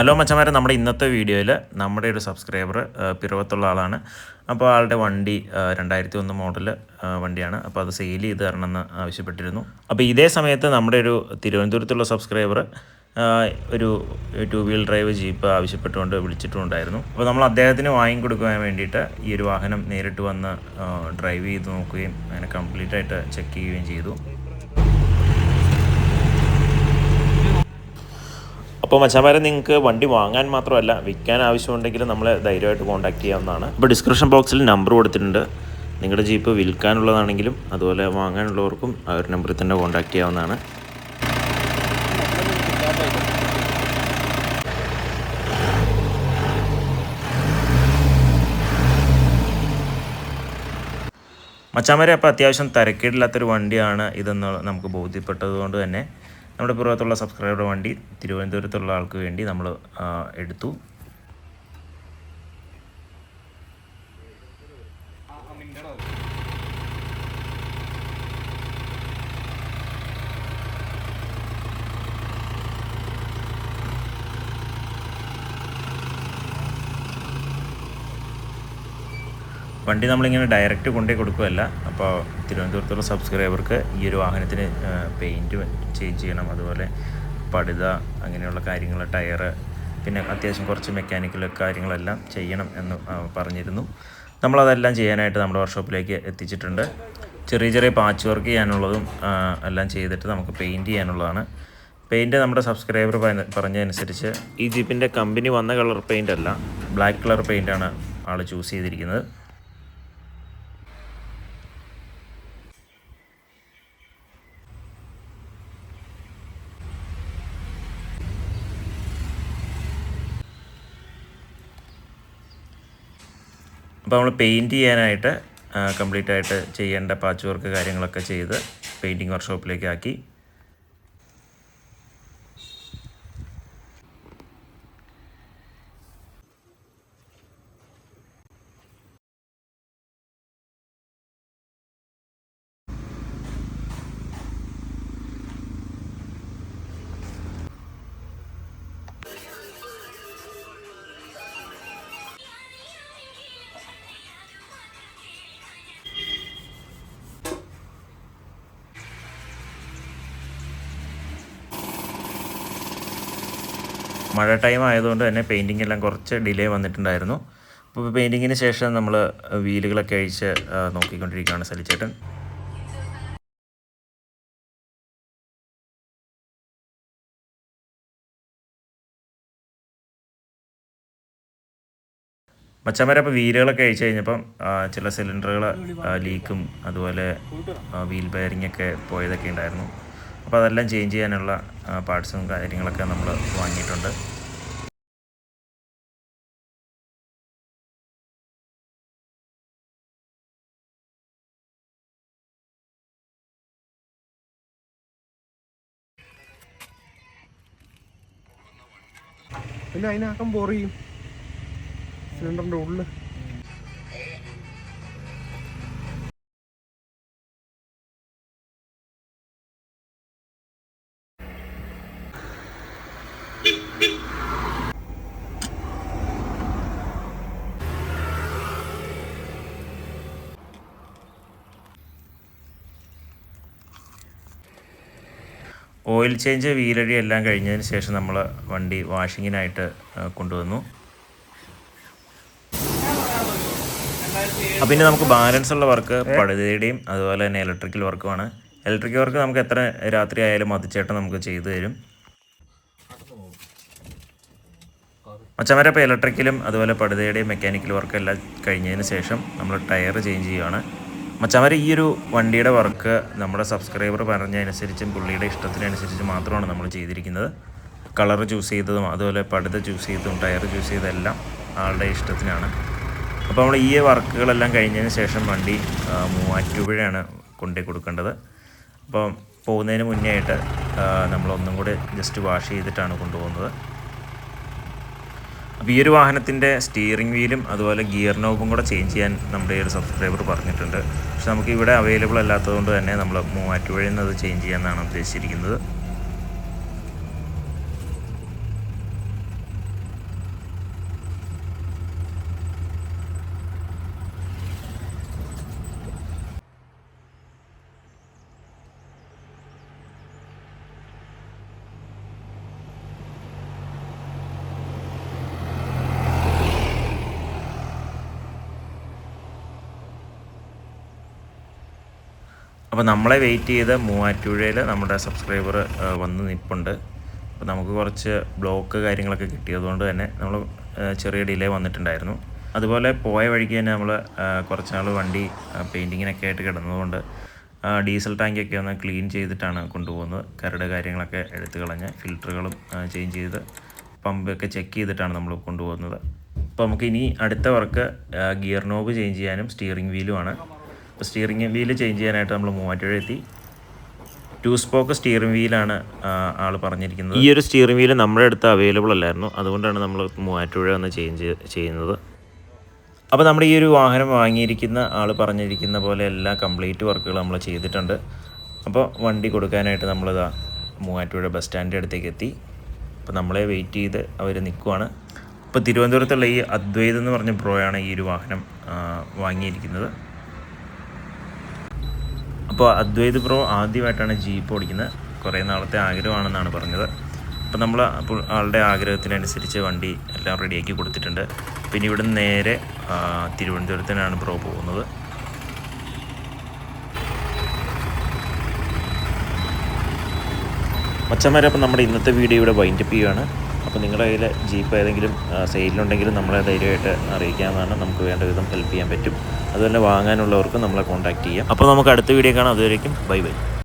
Hello മച്ചന്മാരെ നമ്മുടെ ഇന്നത്തെ വീഡിയോയിൽ നമ്മുടെ ഒരു സബ്സ്ക്രൈബർ പിറവത്തുള്ള ആളാണ്. അപ്പോൾ ആളുടെ വണ്ടി രണ്ടായിരത്തി ഒന്ന് മോഡൽ വണ്ടിയാണ്. അപ്പോൾ അത് സെയിൽ ചെയ്ത് എന്ന് ആവശ്യപ്പെട്ടിരുന്നു. അപ്പോൾ ഇതേ സമയത്ത് നമ്മുടെ ഒരു തിരുവനന്തപുരത്തുള്ള സബ്സ്ക്രൈബർ ഒരു ടു വീൽ ഡ്രൈവ് ജീപ്പ് ആവശ്യപ്പെട്ടുകൊണ്ട് വിളിച്ചിട്ടുണ്ടായിരുന്നു. അപ്പോൾ നമ്മൾ അദ്ദേഹത്തിന് വാങ്ങിക്കൊടുക്കാൻ വേണ്ടിയിട്ട് ഈ ഒരു വാഹനം നേരിട്ട് വന്ന് ഡ്രൈവ് ചെയ്ത് നോക്കുകയും അങ്ങനെ കംപ്ലീറ്റ് ആയിട്ട് ചെക്ക് ചെയ്യുകയും ചെയ്തു. അപ്പോൾ മച്ചാമാരെ നിങ്ങൾക്ക് വണ്ടി വാങ്ങാൻ മാത്രമല്ല വിൽക്കാൻ ആവശ്യമുണ്ടെങ്കിൽ നമ്മളെ ധൈര്യമായിട്ട് കോൺടാക്ട് ചെയ്യാവുന്നതാണ്. അപ്പോൾ ഡിസ്ക്രിപ്ഷൻ ബോക്സിൽ നമ്പർ കൊടുത്തിട്ടുണ്ട്. നിങ്ങളുടെ ജീപ്പ് വിൽക്കാനുള്ളതാണെങ്കിലും അതുപോലെ വാങ്ങാനുള്ളവർക്കും ആ ഒരു നമ്പറിൽ തന്നെ കോൺടാക്ട് ചെയ്യാവുന്നതാണ്. മച്ചാമാരെ അപ്പോൾ അത്യാവശ്യം തിരക്കേടില്ലാത്തൊരു വണ്ടിയാണ് ഇതെന്ന് നമുക്ക് ബോധ്യപ്പെട്ടതുകൊണ്ട് തന്നെ. നമ്മുടെ പുറത്തുള്ള സബ്സ്ക്രൈബർ വണ്ടി തിരുവനന്തപുരത്തുള്ള ആൾക്ക് വേണ്ടി നമ്മൾ എടുത്തു. വണ്ടി നമ്മളിങ്ങനെ ഡയറക്റ്റ് കൊണ്ടേ കൊടുക്കുകയല്ല. അപ്പോൾ തിരുവനന്തപുരത്തുള്ള സബ്സ്ക്രൈബർക്ക് ഈ ഒരു വാഹനത്തിന് പെയിന്റ് ചേഞ്ച് ചെയ്യണം. അതുപോലെ പടുത അങ്ങനെയുള്ള കാര്യങ്ങൾ ടയറ് പിന്നെ അത്യാവശ്യം കുറച്ച് മെക്കാനിക്കൽ കാര്യങ്ങളെല്ലാം ചെയ്യണം എന്ന് പറഞ്ഞിരുന്നു. നമ്മളതെല്ലാം ചെയ്യാനായിട്ട് നമ്മുടെ വർക്ക്ഷോപ്പിലേക്ക് എത്തിച്ചിട്ടുണ്ട്. ചെറിയ ചെറിയ പാച്ച് വർക്ക് ചെയ്യാനുള്ളതും എല്ലാം ചെയ്തിട്ട് നമുക്ക് പെയിന്റ് ചെയ്യാനുള്ളതാണ്. പെയിന്റ് നമ്മുടെ സബ്സ്ക്രൈബർ പറഞ്ഞതനുസരിച്ച് ഈ ജീപ്പിന്റെ കമ്പനി വന്ന കളർ പെയിന്റ് അല്ല ബ്ലാക്ക് കളർ പെയിന്റാണ് ആൾ ചൂസ് ചെയ്തിരിക്കുന്നത്. അപ്പോൾ നമ്മൾ പെയിന്റ് ചെയ്യാനായിട്ട് കംപ്ലീറ്റ് ആയിട്ട് ചെയ്യേണ്ട പാച്ച് വർക്ക് കാര്യങ്ങളൊക്കെ ചെയ്ത് പെയിന്റിങ് വർക്ക്ഷോപ്പിലേക്ക് ആക്കി. മഴ ടൈം ആയതുകൊണ്ട് തന്നെ പെയിന്റിംഗ് എല്ലാം കുറച്ച് ഡിലേ വന്നിട്ടുണ്ടായിരുന്നു. അപ്പോൾ പെയിന്റിങ്ങിന് ശേഷം നമ്മൾ വീലുകളൊക്കെ അഴിച്ച് നോക്കിക്കൊണ്ടിരിക്കുകയാണ് സലിച്ചേട്ടൻ. മച്ചന്മാരെ അപ്പോൾ വീലുകളൊക്കെ അഴിച്ചു കഴിഞ്ഞപ്പം ചില സിലിണ്ടറുകൾ ലീക്കും അതുപോലെ വീൽ ബെയറിംഗ് ഒക്കെ പോയതൊക്കെ ഉണ്ടായിരുന്നു. അപ്പോൾ അതെല്ലാം ചേഞ്ച് ചെയ്യാനുള്ള പാർട്സും കാര്യങ്ങളൊക്കെ നമ്മൾ വാങ്ങിയിട്ടുണ്ട്. പിന്നെ അതിനകം പോറിയും സിലിണ്ടറിന്റെ ഉള്ളിൽ ഓയിൽ ചേഞ്ച് വീലടി എല്ലാം കഴിഞ്ഞതിന് ശേഷം നമ്മൾ വണ്ടി വാഷിങ്ങിനായിട്ട് കൊണ്ടുവന്നു. അപ്പം പിന്നെ നമുക്ക് ബാലൻസ് ഉള്ള വർക്ക് പടുതയുടെയും അതുപോലെ തന്നെ ഇലക്ട്രിക്കൽ വർക്കുമാണ് ഇലക്ട്രിക്കൽ വർക്ക് നമുക്ക് എത്ര രാത്രി ആയാലും മതിച്ചേട്ടൻ നമുക്ക് ചെയ്തു തരും. മച്ചമര ഇപ്പോൾ ഇലക്ട്രിക്കലും അതുപോലെ പടുതയുടെയും മെക്കാനിക്കൽ വർക്കും എല്ലാം കഴിഞ്ഞതിന് ശേഷം നമ്മൾ ടയർ ചേഞ്ച് ചെയ്യുകയാണ് മച്ചമര ഈ ഒരു വണ്ടിയുടെ വർക്ക് നമ്മുടെ സബ്സ്ക്രൈബർ പറഞ്ഞതനുസരിച്ചും പുള്ളിയുടെ ഇഷ്ടത്തിനനുസരിച്ച് മാത്രമാണ് നമ്മൾ ചെയ്തിരിക്കുന്നത്. കളർ ചൂസ് ചെയ്തതും അതുപോലെ പടുത ചൂസ് ചെയ്തതും ടയർ ചൂസ് ചെയ്തതെല്ലാം ആളുടെ ഇഷ്ടത്തിനാണ്. അപ്പോൾ നമ്മൾ ഈ വർക്കുകളെല്ലാം കഴിഞ്ഞതിന് ശേഷം വണ്ടി മൂവാറ്റുപുഴയാണ് കൊണ്ടു കൊടുക്കേണ്ടത്. അപ്പോൾ പോകുന്നതിന് മുന്നേ ആയിട്ട് നമ്മളൊന്നും കൂടി ജസ്റ്റ് വാഷ് ചെയ്തിട്ടാണ് കൊണ്ടുപോകുന്നത്. അപ്പോൾ ഈ ഒരു വാഹനത്തിന്റെ സ്റ്റിയറിംഗ് വീലും അതുപോലെ ഗിയർ നോബും കൂടെ ചേഞ്ച് ചെയ്യാൻ നമ്മുടെ ഈ ഒരു സബ്സ്ക്രൈബർ പറഞ്ഞിട്ടുണ്ട്. പക്ഷെ നമുക്ക് ഇവിടെ അവൈലബിൾ അല്ലാത്തതുകൊണ്ട് തന്നെ നമ്മൾ മൂവാറ്റുപുഴയിൽ നിന്ന് അത് ചേഞ്ച് ചെയ്യാമെന്നാണ് ഉദ്ദേശിച്ചിരിക്കുന്നത്. അപ്പോൾ നമ്മളെ വെയിറ്റ് ചെയ്ത് മൂവാറ്റുപുഴയിൽ നമ്മുടെ സബ്സ്ക്രൈബർ വന്ന് നിൽപ്പുണ്ട് അപ്പോൾ നമുക്ക് കുറച്ച് ബ്ലോക്ക് കാര്യങ്ങളൊക്കെ കിട്ടിയതുകൊണ്ട് തന്നെ നമ്മൾ ചെറിയ ഡിലേ വന്നിട്ടുണ്ടായിരുന്നു. അതുപോലെ പോയ വഴിക്ക് തന്നെ നമ്മൾ കുറച്ച് നാൾ വണ്ടി പെയിന്റിങ്ങിനൊക്കെ ആയിട്ട് കിടന്നതുകൊണ്ട് ഡീസൽ ടാങ്കൊക്കെ ഒന്ന് ക്ലീൻ ചെയ്തിട്ടാണ് കൊണ്ടുപോകുന്നത്. കരട് കാര്യങ്ങളൊക്കെ എടുത്തു കളഞ്ഞ് ഫിൽറ്ററുകളും ചേഞ്ച് ചെയ്ത് പമ്പൊക്കെ ചെക്ക് ചെയ്തിട്ടാണ് നമ്മൾ കൊണ്ടുപോകുന്നത്. അപ്പോൾ നമുക്ക് ഇനി അടുത്ത വർക്ക് ഗിയർ നോബ് ചേഞ്ച് ചെയ്യാനും സ്റ്റിയറിംഗ് വീലുമാണ് അപ്പോൾ സ്റ്റിയറിംഗ് വീൽ ചേഞ്ച് ചെയ്യാനായിട്ട് നമ്മൾ മൂവാറ്റുപുഴ എത്തി. ടു സ്പോക്ക് സ്റ്റിയറിംഗ് വീലാണ് ആൾ പറഞ്ഞിരിക്കുന്നത്. ഈ ഒരു സ്റ്റിയറിംഗ് വീൽ നമ്മുടെ അടുത്ത് അവൈലബിൾ അല്ലായിരുന്നു. അതുകൊണ്ടാണ് നമ്മൾ മൂവാറ്റുപുഴ വന്ന് ചേഞ്ച് ചെയ്യുന്നത്. അപ്പോൾ നമ്മുടെ ഈ ഒരു വാഹനം വാങ്ങിയിരിക്കുന്ന ആൾ പറഞ്ഞിരിക്കുന്ന പോലെ എല്ലാ കംപ്ലീറ്റ് വർക്കുകൾ നമ്മൾ ചെയ്തിട്ടുണ്ട്. അപ്പോൾ വണ്ടി കൊടുക്കാനായിട്ട് നമ്മളിതാ മൂവാറ്റുപുഴ ബസ് സ്റ്റാൻഡിന്റെ അടുത്തേക്ക് എത്തി. അപ്പോൾ നമ്മളെ വെയിറ്റ് ചെയ്ത് അവർ നിൽക്കുവാണ്. അപ്പോൾ തിരുവനന്തപുരത്തുള്ള ഈ അദ്വൈത് എന്ന് പറഞ്ഞ പ്രോയാണ് ഈ ഒരു വാഹനം വാങ്ങിയിരിക്കുന്നത്. അപ്പോൾ അദ്വൈത് പ്രോ ആദ്യമായിട്ടാണ് ജീപ്പ് ഓടിക്കുന്നത്. കുറേ നാളത്തെ ആഗ്രഹമാണെന്നാണ് പറഞ്ഞത്. അപ്പോൾ നമ്മൾ അപ്പോൾ ആളുടെ ആഗ്രഹത്തിനനുസരിച്ച് വണ്ടി എല്ലാം റെഡിയാക്കി കൊടുത്തിട്ടുണ്ട്. പിന്നെ ഇവിടെ നേരെ തിരുവനന്തപുരത്തിനാണ് ബ്രോ പോകുന്നത്. മച്ചന്മാരെ അപ്പം നമ്മുടെ ഇന്നത്തെ വീഡിയോ ഇവിടെ വൈൻഡപ്പ് ചെയ്യുകയാണ് അപ്പോൾ നിങ്ങളുടെ കയ്യിൽ ജീപ്പ് ഏതെങ്കിലും സെയിലുണ്ടെങ്കിലും നമ്മളെ ധൈര്യമായിട്ട് അറിയിക്കാമെന്നാണ് നമുക്ക് വേണ്ട വിധം ഹെൽപ്പ് ചെയ്യാൻ പറ്റും. അതുപോലെ വാങ്ങാനുള്ളവർക്ക് നമ്മളെ കോൺടാക്റ്റ് ചെയ്യാം. അപ്പോൾ നമുക്ക് അടുത്ത വീഡിയോ കാണാം. അതുവരേക്കും ബൈ ബൈ.